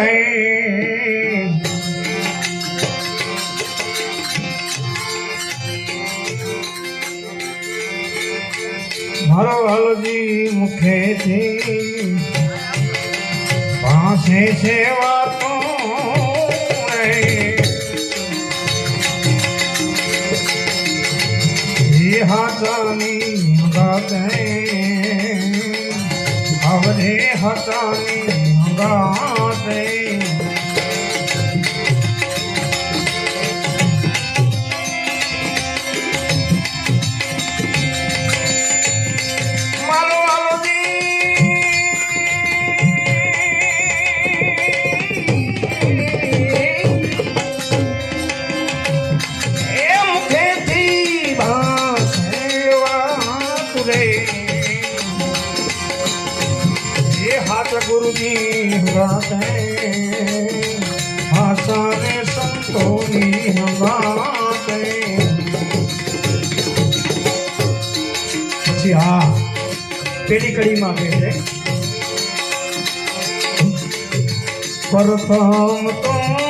રે મારો વાલજી મુખેથી પાસે છે વાતો હાચાની ગાતે આવરે હાચાની ગાતે એ હાથ ગુરુજી ગાતે હાસાને સંતોની પછી હા પેલી કડીમાં કહે છે પ્રથમ તો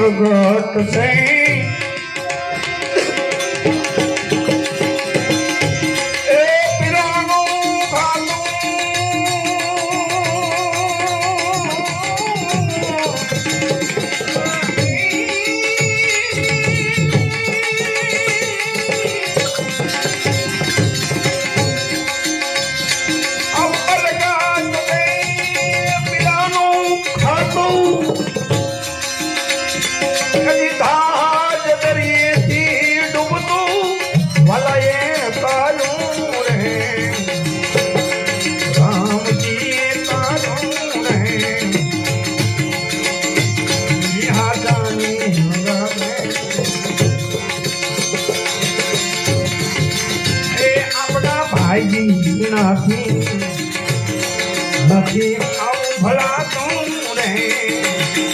forgot to નથી નથી આવું ભલા તું રહે.